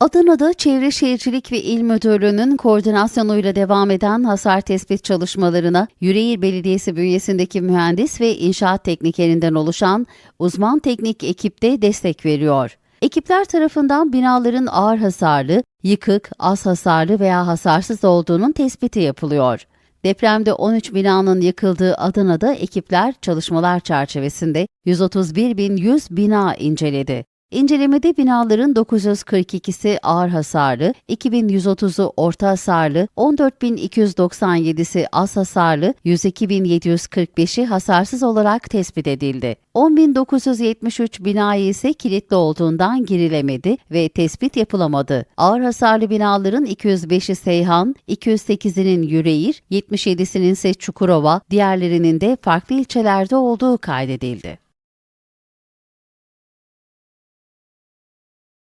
Adana'da Çevre Şehircilik ve İl Müdürlüğü'nün koordinasyonuyla devam eden hasar tespit çalışmalarına Yüreğir Belediyesi bünyesindeki mühendis ve inşaat tekniklerinden oluşan uzman teknik ekip de destek veriyor. Ekipler tarafından binaların ağır hasarlı, yıkık, az hasarlı veya hasarsız olduğunun tespiti yapılıyor. Depremde 13 binanın yıkıldığı Adana'da ekipler çalışmalar çerçevesinde 131.100 bina inceledi. İncelemede binaların 942'si ağır hasarlı, 2130'u orta hasarlı, 14297'si az hasarlı, 102745'i hasarsız olarak tespit edildi. 10973 binayı ise kilitli olduğundan girilemedi ve tespit yapılamadı. Ağır hasarlı binaların 205'i Seyhan, 208'inin Yüreğir, 77'sinin ise Çukurova, diğerlerinin de farklı ilçelerde olduğu kaydedildi.